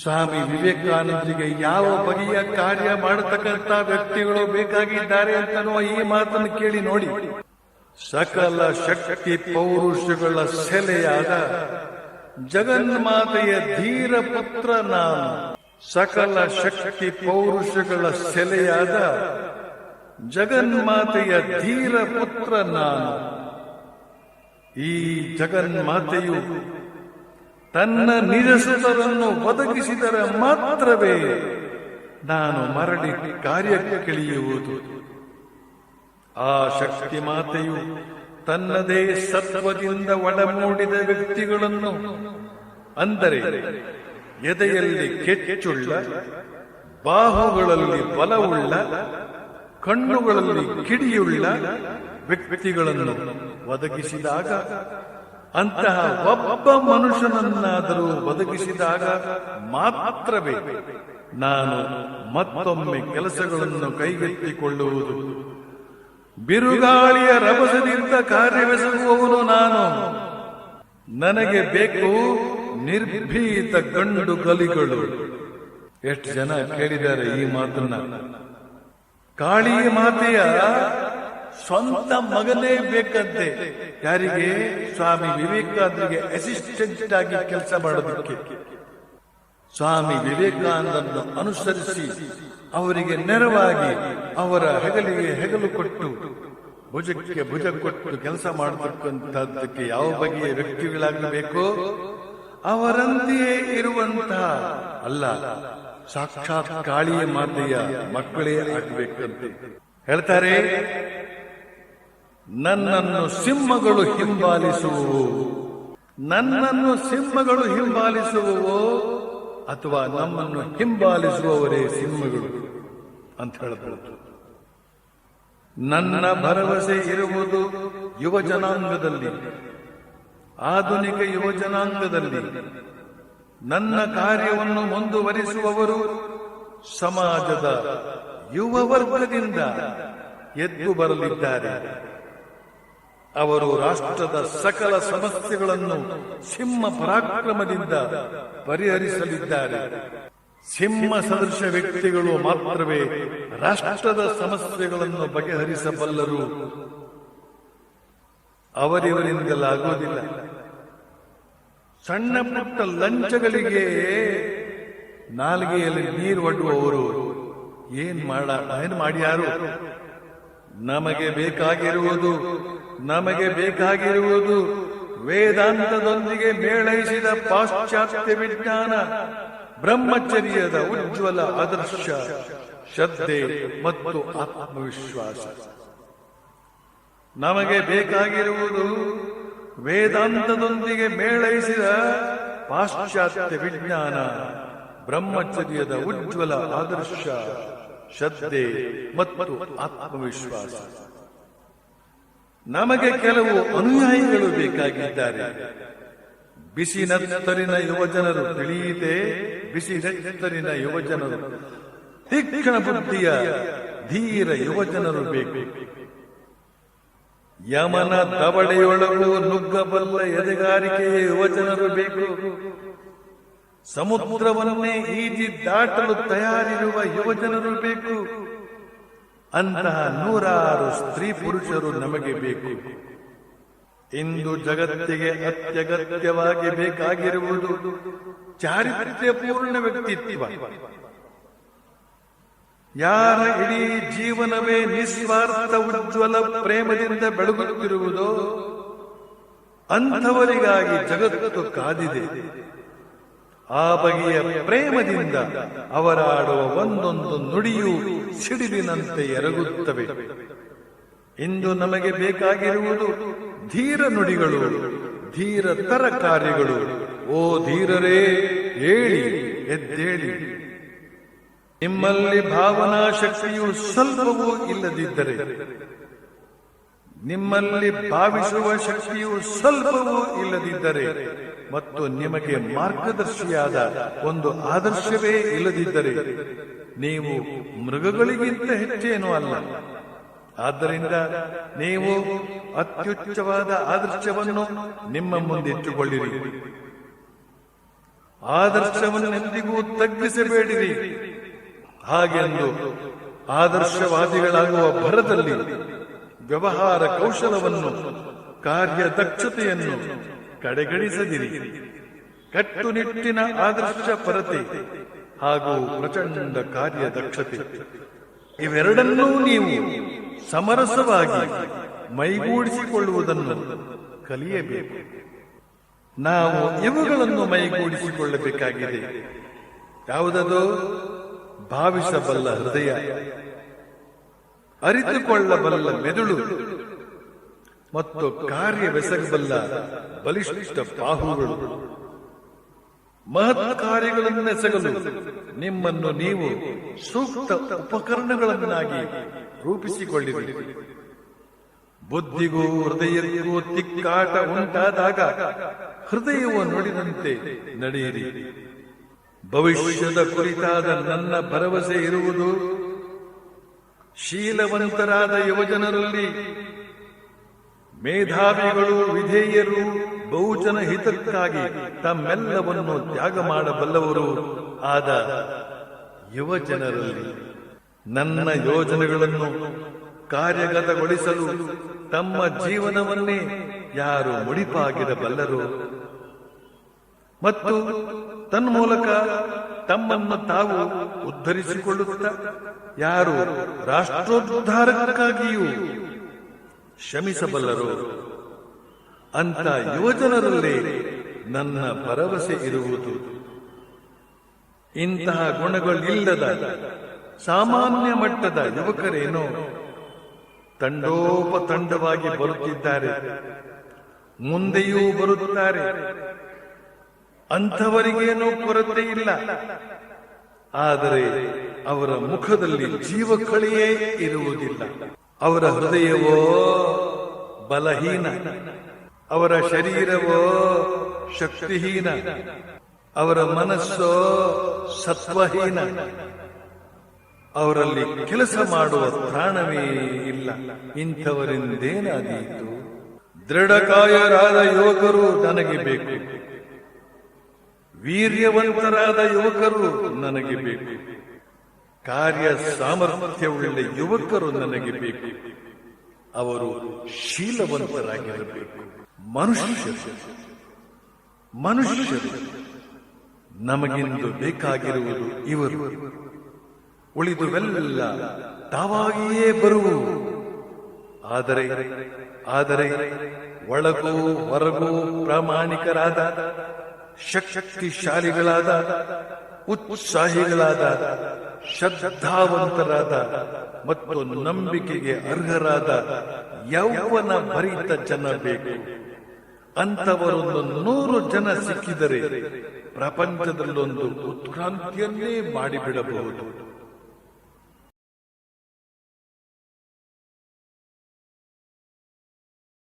ಸ್ವಾಮಿ ವಿವೇಕಾನಂದರಿಗೆ ಯಾವ ಬಗೆಯ ಕಾರ್ಯ ಮಾಡತಕ್ಕಂತ ವ್ಯಕ್ತಿಗಳು ಬೇಕಾಗಿದ್ದಾರೆ ಅಂತನೋ ಈ ಮಾತನ್ನು ಕೇಳಿ ನೋಡಿ. ಸಕಲ ಶಕ್ತಿ ಪೌರುಷಗಳ ಸೆಲೆಯಾದ ಜಗನ್ಮಾತೆಯ ಧೀರ ಪುತ್ರ ನಾನು. ಸಕಲ ಶಕ್ತಿ ಪೌರುಷಗಳ ಸೆಲೆಯಾದ ಜಗನ್ಮಾತೆಯ ಧೀರ ಪುತ್ರ ನಾನು. ಈ ಜಗನ್ಮಾತೆಯು ತನ್ನ ನಿಜಸುತರನ್ನು ಒದಗಿಸಿದರೆ ಮಾತ್ರವೇ ನಾನು ಮರಳಿ ಕಾರ್ಯಕ್ಕಿಳಿಯುವುದು ಆ ಶಕ್ತಿ ಮಾತೆಯು ತನ್ನದೇ ಸತ್ವದಿಂದ ಒಡಮೂಡಿದ ವ್ಯಕ್ತಿಗಳನ್ನು ಅಂದರೆ ಎದೆಯಲ್ಲಿ ಕೆಚ್ಚುಳ್ಳ, ಬಾಹುಗಳಲ್ಲಿ ಬಲವುಳ್ಳ, ಕಣ್ಣುಗಳಲ್ಲಿ ಕಿಡಿಯುಳ್ಳ ವ್ಯಕ್ತಿಗಳನ್ನು ಒದಗಿಸಿದಾಗ ಅಂತಹ ಒಬ್ಬ ಮನುಷ್ಯನನ್ನಾದರೂ ಬದುಕಿಸಿದಾಗ ಮಾತ್ರವೇ ನಾನು ಮತ್ತೊಮ್ಮೆ ಕೆಲಸಗಳನ್ನು ಕೈಗೆತ್ತಿಕೊಳ್ಳುವುದು. ಬಿರುಗಾಳಿಯ ರಭಸದಿಂದ ಕಾರ್ಯವೆಸಗುವವನು ನಾನು. ನನಗೆ ಬೇಕು ನಿರ್ಭೀತ ಗಂಡು ಗಲಿಗಳು. ಎಷ್ಟು ಜನ ಕೇಳಿದ್ದಾರೆ ಈ ಮಾತನ್ನ. ಕಾಳಿ ಮಾತೆಯ ಸ್ವಂತ ಮಗನೇ ಬೇಕಂತೆ ಯಾರಿಗೆ? ಸ್ವಾಮಿ ವಿವೇಕಾನಂದರಿಗೆ ಅಸಿಸ್ಟೆಂಟ್ ಆಗಿ ಕೆಲಸ ಮಾಡೋದಕ್ಕೆ. ಸ್ವಾಮಿ ವಿವೇಕಾನಂದನ್ನು ಅನುಸರಿಸಿ ಅವರಿಗೆ ನೆರವಾಗಿ ಅವರ ಹೆಗಲಿಗೆ ಹೆಗಲು ಕೊಟ್ಟು, ಭುಜಕ್ಕೆ ಭುಜ ಕೊಟ್ಟು ಕೆಲಸ ಮಾಡತಕ್ಕಂಥದ್ದಕ್ಕೆ ಯಾವ ಬಗೆಯ ವ್ಯಕ್ತಿಗಳಾಗಬೇಕು? ಅವರಂತೆಯೇ ಇರುವಂತಹ, ಅಲ್ಲ, ಸಾಕ್ಷಾತ್ ಕಾಳಿಯ ಮಾತೆಯ ಮಕ್ಕಳೇ ಆಗಬೇಕಂತೆ. ಹೇಳ್ತಾರೆ ನನ್ನನ್ನು ಸಿಂಹಗಳು ಹಿಂಬಾಲಿಸುವವು. ನನ್ನನ್ನು ಸಿಂಹಗಳು ಹಿಂಬಾಲಿಸುವವೋ ಅಥವಾ ನಮ್ಮನ್ನು ಹಿಂಬಾಲಿಸುವವರೇ ಸಿಂಹಗಳು ಅಂತ ಹೇಳಬಹುದು. ನನ್ನ ಭರವಸೆ ಇರುವುದು ಯುವ ಜನಾಂಗದಲ್ಲಿ, ಆಧುನಿಕ ಯುವ ಜನಾಂಗದಲ್ಲಿ. ನನ್ನ ಕಾರ್ಯವನ್ನು ಮುಂದುವರಿಸುವವರು ಸಮಾಜದ ಯುವ ವರ್ಗದಿಂದ ಎದ್ದು ಬರಲಿದ್ದಾರೆ. ಅವರು ರಾಷ್ಟ್ರದ ಸಕಲ ಸಮಸ್ಯೆಗಳನ್ನು ಸಿಂಹ ಪರಾಕ್ರಮದಿಂದ ಪರಿಹರಿಸಲಿದ್ದಾರೆ. ಸಿಂಹ ಸದೃಶ ವ್ಯಕ್ತಿಗಳು ಮಾತ್ರವೇ ರಾಷ್ಟ್ರದ ಸಮಸ್ಯೆಗಳನ್ನು ಬಗೆಹರಿಸಬಲ್ಲರು. ಅವರಿವರಿಂದಲಾಗುವುದಿಲ್ಲ. ಸಣ್ಣ ಪುಟ್ಟ ಲಂಚಗಳಿಗೆ ನಾಲಿಗೆಯಲ್ಲಿ ನೀರು ಒಡ್ಡುವವರು. ಏನ್ ಮಾಡ, ಏನ್ ಮಾಡ್ಯಾರು? ನಮಗೆ ಬೇಕಾಗಿರುವುದು ನಮಗೆ ಬೇಕಾಗಿರುವುದು ವೇದಾಂತದೊಂದಿಗೆ ಮೇಳೈಸಿದ ಪಾಶ್ಚಾತ್ಯ ವಿಜ್ಞಾನ, ಬ್ರಹ್ಮಚರ್ಯದ ಉಜ್ವಲ ಆದರ್ಶ, ಶ್ರದ್ಧೆ ಮತ್ತು ಆತ್ಮವಿಶ್ವಾಸ. ನಮಗೆ ಬೇಕಾಗಿರುವುದು ವೇದಾಂತದೊಂದಿಗೆ ಮೇಳೈಸಿದ ಪಾಶ್ಚಾತ್ಯ ವಿಜ್ಞಾನ, ಬ್ರಹ್ಮಚರ್ಯದ ಉಜ್ವಲ ಆದರ್ಶ ಶ್ರದ್ಧೆ ಮತ್ತು ಆತ್ಮವಿಶ್ವಾಸ. ನಮಗೆ ಕೆಲವು ಅನುಯಾಯಿಗಳು ಬೇಕಾಗಿದ್ದಾರೆ. ಬಿಸಿ ನತ್ತರಿನ ಯುವಜನರು ತಿಳಿಯಿತೆ ಬಿಸಿ ನತ್ತರಿನ ಯುವಜನರು. ತೀಕ್ಷಣ ಬುದ್ಧಿಯ ಧೀರ ಯುವಜನರು ಬೇಕು. ಯಮನ ದವಡೆಯೊಳಗೂ ನುಗ್ಗಬಲ್ಲ ಎದೆಗಾರಿಕೆಯ ಯುವಜನರು ಬೇಕು. ಸಮುದ್ರವನ್ನೇ ಈಜಿ ದಾಟಲು ತಯಾರಿರುವ ಯುವಜನರು ಬೇಕು. ಅಂತಹ ನೂರಾರು ಸ್ತ್ರೀ ಪುರುಷರು ನಮಗೆ ಬೇಕು. ಇಂದು ಜಗತ್ತಿಗೆ ಅತ್ಯಗತ್ಯವಾಗಿ ಬೇಕಾಗಿರುವುದು ಚಾರಿತ್ರ್ಯಪೂರ್ಣ ವ್ಯಕ್ತಿತ್ವ. ಯಾರ ಇಡೀ ಜೀವನವೇ ನಿಸ್ವಾರ್ಥ ಉಜ್ವಲ ಪ್ರೇಮದಿಂದ ಬೆಳಗುತ್ತಿರುವುದೋ, ಅಂಥವರಿಗಾಗಿ ಜಗತ್ತು ಕಾದಿದೆ. ಆ ಬಗೆಯ ಪ್ರೇಮದಿಂದ ಅವರಾಡುವ ಒಂದೊಂದು ನುಡಿಯೂ ಸಿಡಿಲಿನಂತೆ ಎರಗುತ್ತವೆ. ಇಂದು ನಮಗೆ ಬೇಕಾಗಿರುವುದು ಧೀರ ನುಡಿಗಳು, ಧೀರ ತರ ಕಾರ್ಯಗಳು ಓ ಧೀರರೇ ಹೇಳಿ ಎದ್ದೇಳಿ. ನಿಮ್ಮಲ್ಲಿ ಭಾವನಾ ಶಕ್ತಿಯು ಸ್ವಲ್ಪವೂ ಇಲ್ಲದಿದ್ದರೆ, ನಿಮ್ಮಲ್ಲಿ ಭಾವಿಸುವ ಶಕ್ತಿಯು ಸ್ವಲ್ಪವೂ ಇಲ್ಲದಿದ್ದರೆ ಮತ್ತು ನಿಮಗೆ ಮಾರ್ಗದರ್ಶಿಯಾದ ಒಂದು ಆದರ್ಶವೇ ಇಲ್ಲದಿದ್ದರೆ ನೀವು ಮೃಗಗಳಿಗಿಂತ ಹೆಚ್ಚೇನೂ ಅಲ್ಲ. ಆದ್ದರಿಂದ ನೀವು ಅತ್ಯುಚ್ಚವಾದ ಆದರ್ಶವನ್ನು ನಿಮ್ಮ ಮುಂದಿಟ್ಟುಕೊಳ್ಳಿರಿ ಆದರ್ಶವನ್ನೆಂದಿಗೂ ತಗ್ಗಿಸಬೇಡಿರಿ. ಹಾಗೆಂದು ಆದರ್ಶವಾದಿಗಳಾಗುವ ಭರದಲ್ಲಿ ವ್ಯವಹಾರ ಕೌಶಲವನ್ನು, ಕಾರ್ಯದಕ್ಷತೆಯನ್ನು ಕಡೆಗಣಿಸದಿರಿ. ಕಟ್ಟುನಿಟ್ಟಿನ ಆದರ್ಶ ಪರತೆ ಹಾಗೂ ಪ್ರಚಂಡ ಕಾರ್ಯದಕ್ಷತೆ ಇವೆರಡನ್ನೂ ನೀವು ಸಮರಸವಾಗಿ ಮೈಗೂಡಿಸಿಕೊಳ್ಳುವುದನ್ನು ಕಲಿಯಬೇಕು. ನಾವು ಇವುಗಳನ್ನು ಮೈಗೂಡಿಸಿಕೊಳ್ಳಬೇಕಾಗಿದೆ. ಯಾವುದದು? ಭಾವಿಸಬಲ್ಲ ಹೃದಯ. ಅರಿತುಕೊಳ್ಳಬಲ್ಲ ಮೆದುಳು. ಮತ್ತು ಕಾರ್ಯವೆಸಗಬಲ್ಲ ಬಲಿಷ್ಠ ಬಾಹುಗಳು. ಮಹತ್ ಕಾರ್ಯಗಳನ್ನೆಸಗಲು ನಿಮ್ಮನ್ನು ನೀವು ಸೂಕ್ತ ಉಪಕರಣಗಳನ್ನಾಗಿ ರೂಪಿಸಿಕೊಳ್ಳಿ ಬುದ್ಧಿಗೂ ಹೃದಯಕ್ಕೂ ತಿಕ್ಕಾಟ ಉಂಟಾದಾಗ ಹೃದಯವು ನೋಡಿದಂತೆ ನಡೆಯಿರಿ. ಭವಿಷ್ಯದ ಕುರಿತಾದ ನನ್ನ ಭರವಸೆ ಇರುವುದು ಶೀಲವಂತರಾದ ಯುವಜನರಲ್ಲಿ ಮೇಧಾವಿಗಳು, ವಿಧೇಯರು, ಬಹುಜನ ಹಿತಕ್ಕಾಗಿ ತಮ್ಮೆಲ್ಲವನ್ನು ತ್ಯಾಗ ಮಾಡಬಲ್ಲವರು ಆದ ಯುವಜನರಲ್ಲಿ ನನ್ನ ಯೋಜನೆಗಳನ್ನು ಕಾರ್ಯಗತಗೊಳಿಸಲು ತಮ್ಮ ಜೀವನವನ್ನೇ ಯಾರು ಮುಡಿಪಾಗಿರಬಲ್ಲರು? ಮತ್ತು ತನ್ಮೂಲಕ ತಮ್ಮನ್ನು ತಾವು ಉದ್ಧರಿಸಿಕೊಳ್ಳುತ್ತ ಯಾರು ರಾಷ್ಟ್ರೋದ್ಧಾರಕ್ಕಾಗಿಯೂ ಶ್ರಮಿಸಬಲ್ಲರು ಅಂತ ಯುವಜನರಲ್ಲಿ ನನ್ನ ಭರವಸೆ ಇರುವುದು. ಇಂತಹ ಗುಣಗಳಿಲ್ಲದ ಸಾಮಾನ್ಯ ಮಟ್ಟದ ಯುವಕರೇನು ತಂಡೋಪತಂಡವಾಗಿ ಬರುತ್ತಿದ್ದಾರೆ. ಮುಂದೆಯೂ ಬರುತ್ತಾರೆ. ಅಂಥವರಿಗೇನೂ ಕೊರತೆ ಇಲ್ಲ. ಆದರೆ ಅವರ ಮುಖದಲ್ಲಿ ಜೀವಕಳಿಯೇ ಇರುವುದಿಲ್ಲ. ಅವರ ಹೃದಯವೋ ಬಲಹೀನ, ಅವರ ಶರೀರವೋ ಶಕ್ತಿಹೀನ, ಅವರ ಮನಸ್ಸೋ ಸತ್ವಹೀನ. ಅವರಲ್ಲಿ ಕೆಲಸ ಮಾಡುವ ಪ್ರಾಣವೇ ಇಲ್ಲ. ಇಂಥವರಿಂದೇನಾದೀತು ದೃಢಕಾಯರಾದ ಯುವಕರು ನನಗೆ ಬೇಕು. ವೀರ್ಯವಂತರಾದ ಯುವಕರು ನನಗೆ ಬೇಕು. ಕಾರ್ಯ ಸಾಮರ್ಥ್ಯವುಳ್ಳ ಯುವಕರು ನನಗೆ ಬೇಕು. ಅವರು ಶೀಲವಂತರಾಗಿರಬೇಕು. ಮನುಷ್ಯರು. ಮನುಷ್ಯರು. ನಮಗಿಂದು ಬೇಕಾಗಿರುವುದು ಇವರು. ಉಳಿದುವೆಲ್ಲ ತಾವಾಗಿಯೇ ಬರುವು. ಆದರೆ ಆದರೆ ಒಳಗೂ, ಹೊರಗೂ ಪ್ರಾಮಾಣಿಕರಾದ, ಶಕ್ತಿಶಾಲಿಗಳಾದ, ಉತ್ಸಾಹಿಗಳಾದ ಶ್ರದ್ಧಾವಂತರಾದ ಮತ್ತು ನಂಬಿಕೆಗೆ ಅರ್ಹರಾದ ಯೌವನ ಭರಿತ ಜನ ಬೇಕು. ಅಂತವರೊಂದು ನೂರು ಜನ ಸಿಕ್ಕಿದರೆ ಪ್ರಪಂಚದಲ್ಲೊಂದು ಉತ್ಕ್ರಾಂತಿಯನ್ನೇ ಮಾಡಿಬಿಡಬಹುದು.